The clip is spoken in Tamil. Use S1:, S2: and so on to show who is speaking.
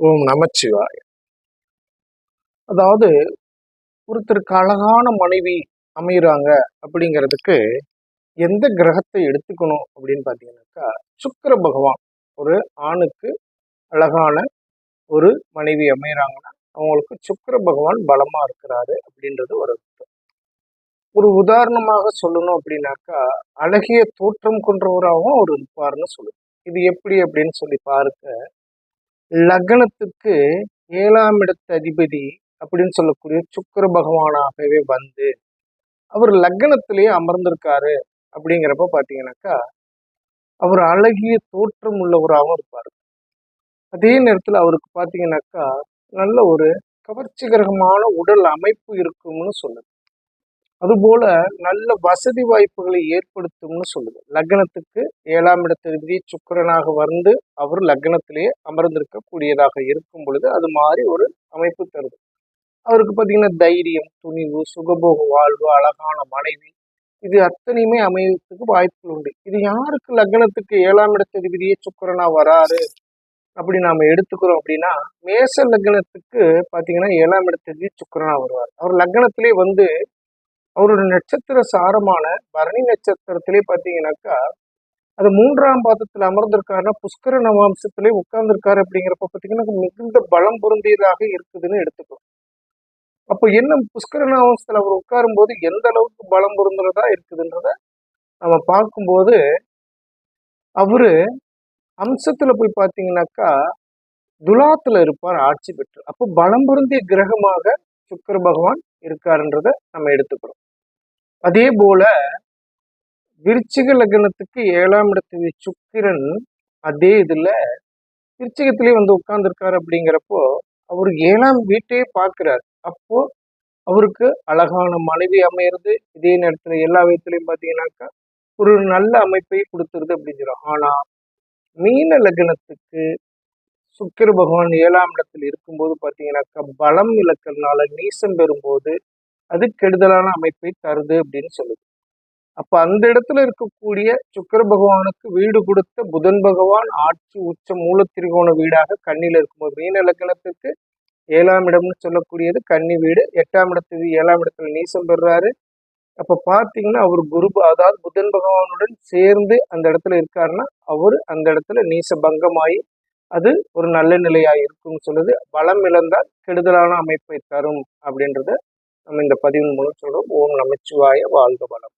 S1: ஓம் நமச்சிவாய அதாவது ஒருத்தருக்கு அழகான மனைவி அமைகிறாங்க அப்படிங்கிறதுக்கு எந்த கிரகத்தை எடுத்துக்கணும் அப்படின்னு பார்த்தீங்கன்னாக்கா சுக்கர பகவான் ஒரு ஆணுக்கு அழகான ஒரு மனைவி அமைகிறாங்கன்னா அவங்களுக்கு சுக்கர பகவான் பலமாக இருக்கிறாரு அப்படின்றது ஒரு அர்த்தம். ஒரு உதாரணமாக சொல்லணும் அப்படின்னாக்கா அழகிய தோற்றம் கொன்றவராகவும் அவர் இருப்பார்னு சொல்லுது இது எப்படி அப்படின்னு சொல்லி பார்க்க லக்னத்துக்கு ஏழாம் இடத்து அதிபதி அப்படின்னு சொல்லக்கூடிய சுக்கர பகவானாகவே வந்து அவர் லக்னத்திலேயே அமர்ந்திருக்காரு அப்படிங்கிறப்ப பார்த்தீங்கன்னாக்கா அவர் அழகிய தோற்றம் உள்ளவராகவும் இருப்பார். அதே நேரத்தில் அவருக்கு பார்த்தீங்கன்னாக்கா நல்ல ஒரு கவர்ச்சிகரமான உடல் அமைப்பு இருக்கும்னு சொல்லுது. அதுபோல நல்ல வசதி வாய்ப்புகளை ஏற்படுத்தும்னு சொல்லுது. லக்னத்துக்கு ஏழாம் இடத்திற்கு சுக்கரனாக வந்து அவர் லக்னத்திலேயே அமர்ந்திருக்க கூடியதாக இருக்கும் பொழுது அது மாதிரி ஒரு அமைப்பு தருது. அவருக்கு பார்த்தீங்கன்னா தைரியம் துணிவு சுகபோக வாழ்வு அழகான மனைவி இது அத்தனையுமே அமையத்துக்கு வாய்ப்புகள் உண்டு. இது யாருக்கு லக்னத்துக்கு ஏழாம் இடத்ததிபதியே சுக்கரனா வராரு அப்படி நாம எடுத்துக்கிறோம் அப்படின்னா மேச லக்னத்துக்கு பார்த்தீங்கன்னா ஏழாம் இடத்ததிபதி சுக்கரனா வருவார். அவர் லக்னத்திலே வந்து அவரோட நட்சத்திர சாரமான பரணி நட்சத்திரத்திலே பார்த்தீங்கன்னாக்கா அது மூன்றாம் பாதத்தில் அமர்ந்திருக்காருன்னா புஷ்கர நவாம்சத்திலே உட்கார்ந்துருக்காரு அப்படிங்கிறப்ப பார்த்தீங்கன்னா மிகுந்த பலம் பொருந்தியதாக இருக்குதுன்னு எடுத்துக்கலாம். அப்போ என்ன புஷ்கர நவாம்சத்தில் அவர் உட்காரும் போது எந்த அளவுக்கு பலம் பொருந்துறதா இருக்குதுன்றத நம்ம பார்க்கும்போது அவரு அம்சத்துல போய் பார்த்தீங்கன்னாக்கா துலாத்துல இருப்பார் ஆட்சி பெற்று. அப்போ பலம் பொருந்திய கிரகமாக சுக்கர பகவான் இருக்காருன்றத நம்ம எடுத்துக்கிறோம். அதே போல விருச்சிக லக்னத்துக்கு ஏழாம் இடத்து சுக்கிரன் அதே இதுல விருச்சிகத்திலே வந்து உட்கார்ந்துருக்காரு அப்படிங்கிறப்போ அவர் ஏழாம் வீட்டையே பார்க்கிறார். அப்போ அவருக்கு அழகான மனைவி அமையிறது இதே நேரத்துல எல்லா விதத்துலையும் பார்த்தீங்கன்னாக்கா ஒரு நல்ல அமைப்பை கொடுத்துருது அப்படின்னு ஆனா மீன லக்னத்துக்கு சுக்கிர பகவான் ஏழாம் இடத்தில் இருக்கும்போது பார்த்தீங்கன்னாக்கா பலம் இழக்கிறதுனால நீசம் பெறும்போது அது கெடுதலான அமைப்பை தருது அப்படின்னு சொல்லுது. அப்ப அந்த இடத்துல இருக்கக்கூடிய சுக்கர பகவானுக்கு வீடு கொடுத்த புதன் பகவான் ஆட்சி உச்ச மூல திரிகோண வீடாக கண்ணில் இருக்கும்போது மீன லக்கணத்துக்கு ஏழாம் இடம்னு சொல்லக்கூடியது கன்னி வீடு. எட்டாம் இடத்துக்கு ஏழாம் இடத்துல நீசம் பெறுறாரு. அப்ப பாத்தீங்கன்னா அவர் குரு அதாவது புதன் பகவானுடன் சேர்ந்து அந்த இடத்துல இருக்காருன்னா அவர் அந்த இடத்துல நீச பங்கமாயி அது ஒரு நல்ல நிலையா இருக்கும்னு சொல்லுது. பலம் இழந்தால் கெடுதலான அமைப்பை தரும் அப்படின்றத நம்ம இந்த பதிவின் மூலம் சொல்கிறோம் ஓம் நமச்சிவாய வாழ்க வளம்.